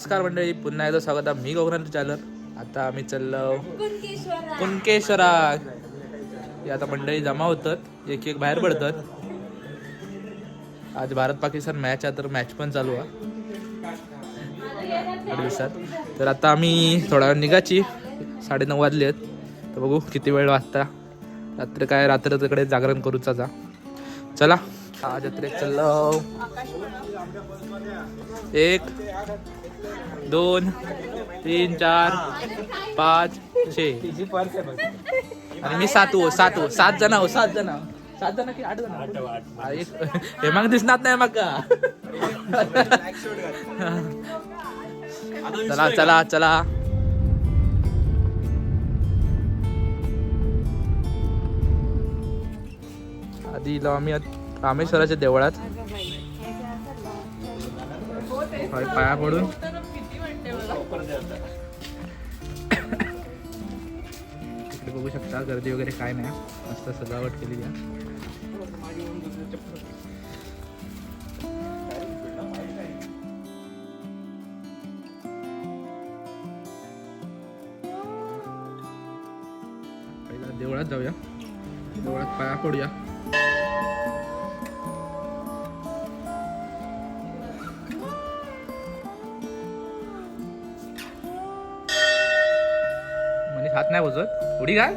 नमस्कार मंडळी पुन्हा एकदा स्वागत आहे मी गोगनाथ चालर आता आम्ही चाललो कुणकेश्वरा हे आता मंडळी जमा होतात एक एक बाहेर पडतात. आज भारत पाकिस्तान मॅच आहे तर मॅच पण चालू आहे. दिवसात. तर आता आम्ही थोडा वेळ निघाची साडेनऊ वाजले आहेत. तर बघू किती वेळ वाजता रात्री काय रात्र तिकडे जागरण करूचा जा. चला. हा जत्रेत चाललो एक दोन तीन चार पाच छे. आणि मी सात हो सात हो सात जण हो सात जण सात जण की आठ जण हा, एक- हे मग दिसणार नाही मग. चला चला चला. आधी आम्ही रामेश्वराच्या देवळात. पाया पडून. इकडे बघू शकता गर्दी वगैरे काय नाही. मस्त सजावट केलेली आहे. पहिला देवळात जाऊया. देवळात पाया पडूया. हात नाही बसत उडी काय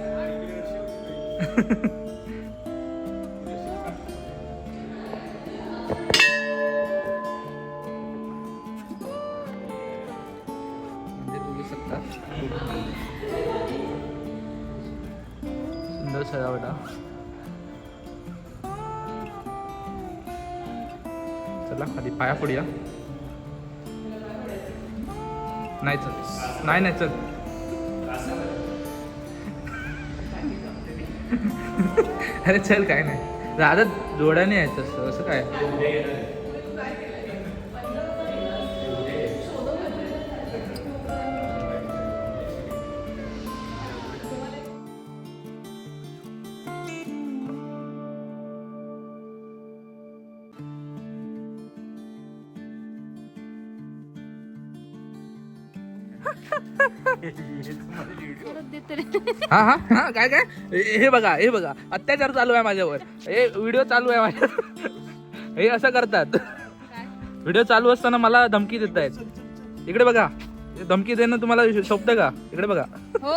सुंदर सजावट चला खाली पाया पडूया नाही चल. नाही नाही चल. अरे चल काय नाही. दादा जोड्याने यायचं असतं असं काय? हा हा हा काय काय? हे हे बघा हे बघा. अत्याचार चालू आहे माझ्यावर. हे व्हिडिओ चालू आहे माझ्या हे असं करतात. व्हिडिओ चालू असताना मला धमकी देत आहेत. इकडे बघा. हे धमकी देणं तुम्हाला शोभतं का? इकडे बघा. हो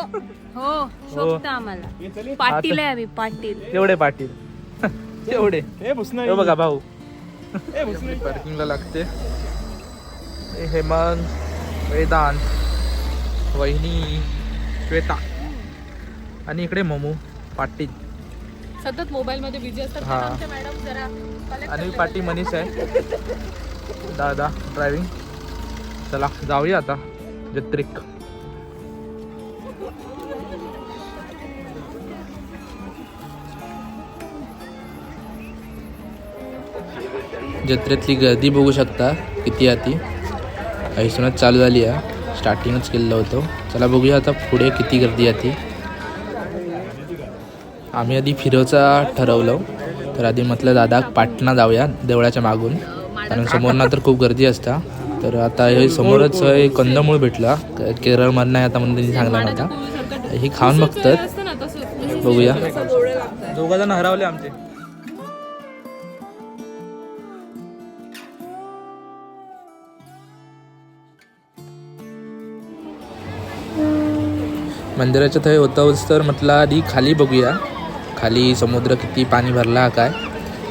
हो शोभत आम्हाला. पाटील आहे आम्ही पाटील. तेवढे पाटील. तेवढे हे बघा भाऊ. पार्किंगला लागते. हे हेमंत वेदांत वहिनी श्वेता. आणि इकडे मोमू पाटील सतत मोबाईल मध्ये बिझी असतात. हा. आमच्या मॅडम जरा collect आणि करतात. पाटी मनीष आहे. दादा ड्रायव्हिंग चला जाऊया आता. जत्रिक. जत्रेतली गर्दी बघू शकता. किती आहे ती? ऐसूनच चालू झाली आहे. स्टार्टिंगच केलेलं होतं. चला बघूया आता पुढे किती गर्दी आहे ती. आम्ही आधी फिरवचा ठरवलं. तर आधी म्हटलं दादा पाटणा जाऊया देवळाच्या मागून. कारण समोरना तर खूप गर्दी असता. तर आता हे समोरच हे कंदमूळ भेटला. केरळमधनं आहे आता म्हणून त्यांनी सांगला माडाच्या नव्हता हे खाऊन बघतात. बघूया. तसं दोघा जण हरवले आमचे. मंदिराच्या थंय होताच तर म्हटलं आधी खाली बघूया. खाली समुद्र किती पाणी भरला हा काय.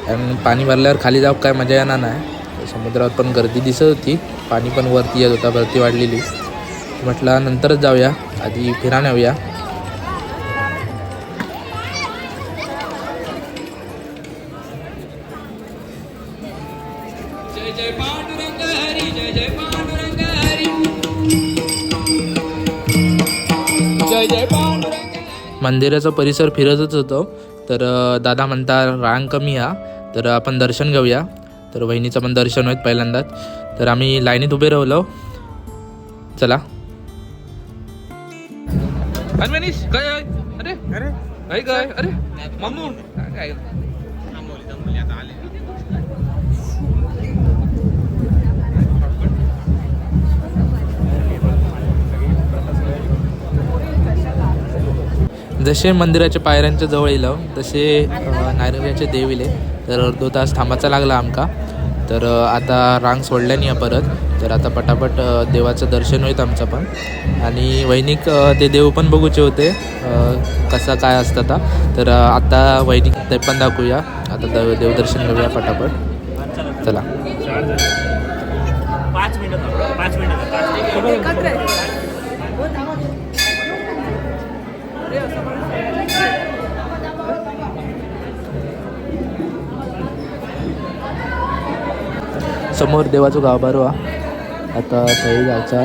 आणि पाणी भरल्यावर खाली जाऊ काय मजा येणार नाही. समुद्रावर पण गर्दी दिसत होती. पाणी पण वरती येत होता भरती वाढलेली. म्हटलं नंतरच जाऊया. आधी फिरायला येऊया. मंदिराचा परिसर फिरतच होतो. तर दादा म्हणता रांग कमी हा तर आपण दर्शन घेऊया. तर वहिनीचं पण दर्शन होईल पहिल्यांदाच. तर आम्ही लाईनीत उभे राहिलो. चला. अरे मनीष काय आहे? अरे. अरे. काय काय? अरे. मम्मू काय जसे मंदिराच्या पायऱ्यांच्या जवळ येलो तसे नायरव्याचे देव येले तर अर्धो तास थांबाचा लागला आमका. तर आता रांग सोडल्यानी परत. तर आता पटापट देवाचं दर्शन होईल आमचं पण. आणि वैनिक ते देव पण बघूचे होते कसा काय असतं आता. तर आता वैनिक ते पण दाखवूया. आता देव देवदर्शन घेऊया पटापट. चला. पाच मिनिटं समोर देवाचं गाभारो हा. आता थंय जायचा.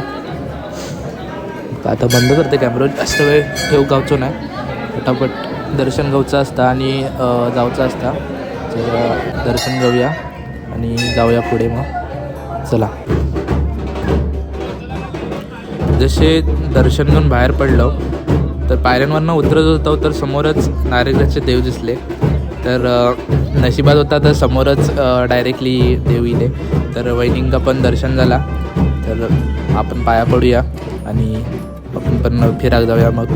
आता बंद करते कॅमेरा जास्त वेळ ठेव गावचो नाही. पटापट दर्शन गावचा असता आणि जावचा असता. तर दर्शन घेऊया आणि जाऊया पुढे मग. चला. जसे दर्शन घेऊन बाहेर पडलो तर पायऱ्यांवरनं उतरत होतो तर समोरच नारेगाचे देव दिसले. तर नशिबात होता तर समोरच डायरेक्टली देव इले. तर वैनिंग पण दर्शन झाला. तर आपण पाया पडूया आणि आपण पण फिराक जाऊया मग.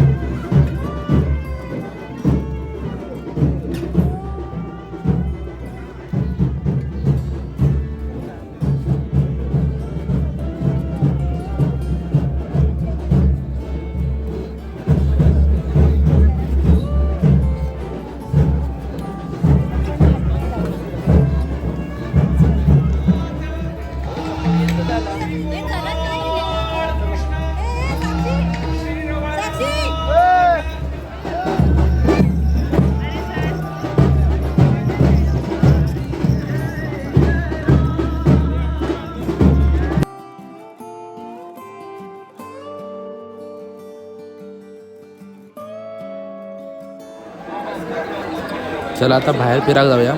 चला आता बाहेर फिरायला जाऊया.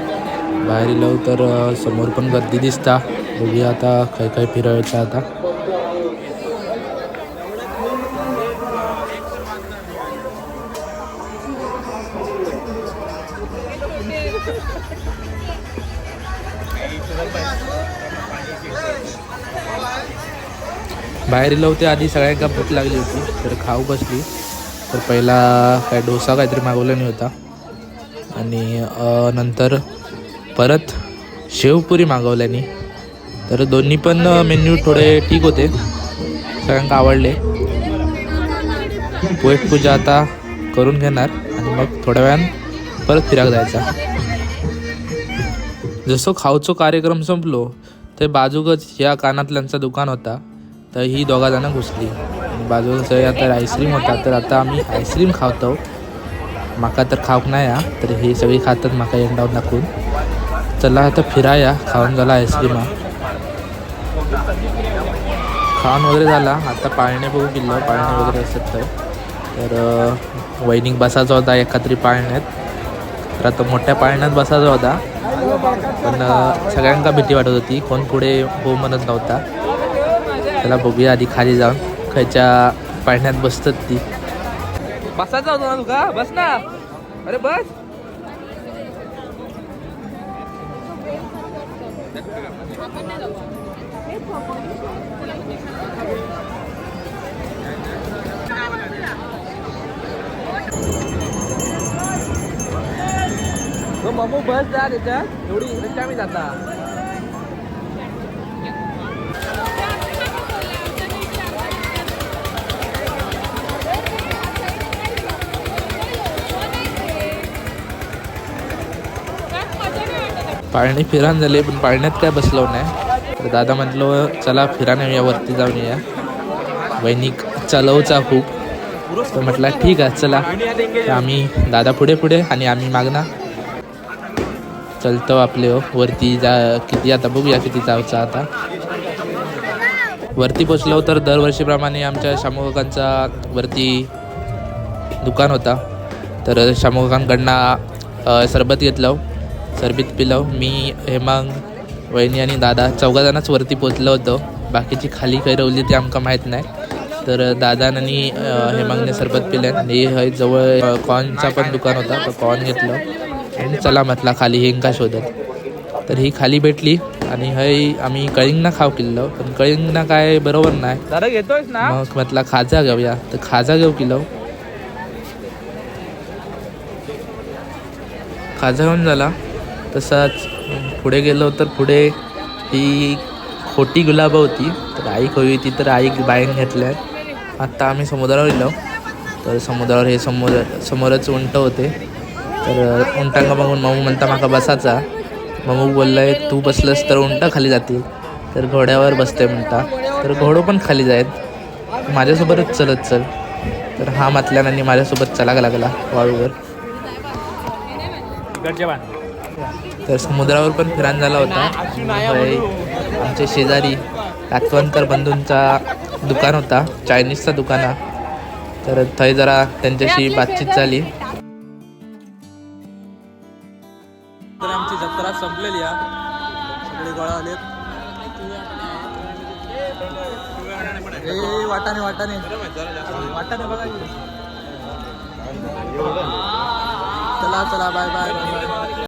बाहेर येलो तर समोर पण गर्दी दिसता. बघूया आता काय काय फिरायचं आता. बाहेर येलो होते आधी सगळ्यांना भूक लागली होती तर खाऊ बसली. तर पहिला काय डोसा काहीतरी मागवला नाही होता. आणि नंतर परत शेवपुरी मागवल्यानी. तर दोन्ही पण मेन्यू थोडे ठीक होते सगळ्यांना आवडले. पोटपूजा आता करून घेणार आणि मग थोड्या वेळान परत फिराक जायचा. जसं खाऊचो कार्यक्रम संपलो ते बाजूकच या कानातल्यांचा दुकान होता तर ही दोघाजणं घुसली. आणि बाजूकच आता आईस्क्रीम होता तर आता आम्ही आईस्क्रीम खावतो म्हाका तर खाऊक नाही या तर हे सगळी खातात माका एंडावर दाखवून. चला आता फिराया खाऊन झाला आईस्क्रीम खाऊन वगैरे झाला आता पाळणे बघू किल्लो पाळणे वगैरे असतात तर. तर वैनिक बसायचा होता एका तरी पाळण्यात तर आता मोठ्या पाळण्यात बसायचा होता पण सगळ्यांना सगळ्यांका भीती वाटत होती कोण पुढे हो म्हणत नव्हता. त्याला बघूया आधी खाली जाऊन. खायच्या पाळण्यात बसतात ती. बसायचा होता ना तुका. बस ना. अरे बस. मम्मू बस जा त्याच्यात एवढी रिकामी जाता. पाळणी फिरान झाले पण पाळण्यात काय बसलो नाही. तर दादा म्हटलं चला फिरान येऊया वरती जाऊन येऊया. वैनिक चालवचा खूप तर म्हटलं ठीक आहे चला. आम्ही दादा पुढे पुढे आणि आम्ही मागना चलतो आपले हो. वरती जा किती आता बघूया किती जावचा आता. वरती पोचलो तर दरवर्षीप्रमाणे आमच्या शामुकाकांचा वरती दुकान होता. तर शामुकाकांकडनं सरबत घेतलं. सरबत पिलं मी हेमांग वहिनी आणि दादा चौघाजणच वरती पोचलो होतो. बाकीची खाली काही रवली ती आमका माहीत नाही. तर दादान आणि हेमांगने सरबत पिले. आणि हय जवळ कॉर्नचा पण दुकान होता तर कॉर्न घेतलं. आणि चला म्हटला खाली हेंका शोधत. तर ही खाली भेटली आणि हय आम्ही कळिंगना खाव किल्लो पण कळिंगना काय बरोबर नाही. दादा ना? मग म्हटला खाजा घेऊया. तर खाजा घेऊ किलो खाजा होऊन झाला. तसाच पुढे गेलो तर पुढे ही खोटी गुलाबं होती. तर आईक हवी होती तर आई बाहेर घेतल्या. आत्ता आम्ही समुद्रावर गेलो. तर समुद्रावर हे समोर समोरच उंट होते. तर उंटांका बघून मामू म्हणता माका बसाचा मामू बोललाय तू बसलंस तर उंट खाली जातील. तर घोड्यावर बसते म्हणता. तर घोडो पण खाली जायत. माझ्यासोबतच चलत चल. तर हा मातल्यानं माझ्यासोबत चलाग लागला वाळूवर. इकडचे तर समुद्रावर पण फिरान झाला होता. आमचे शेजारी रातवणकर बंधूंचा दुकान होता चायनीजचा दुकान हा. तर थंय जरा त्यांच्याशी बातचीत झाली. तर आमची जत्रा संपलेली हा. सगळे गोळा आलेत. वाटाने वाटाने वाटाने बघा चला चला बाय बाय बाय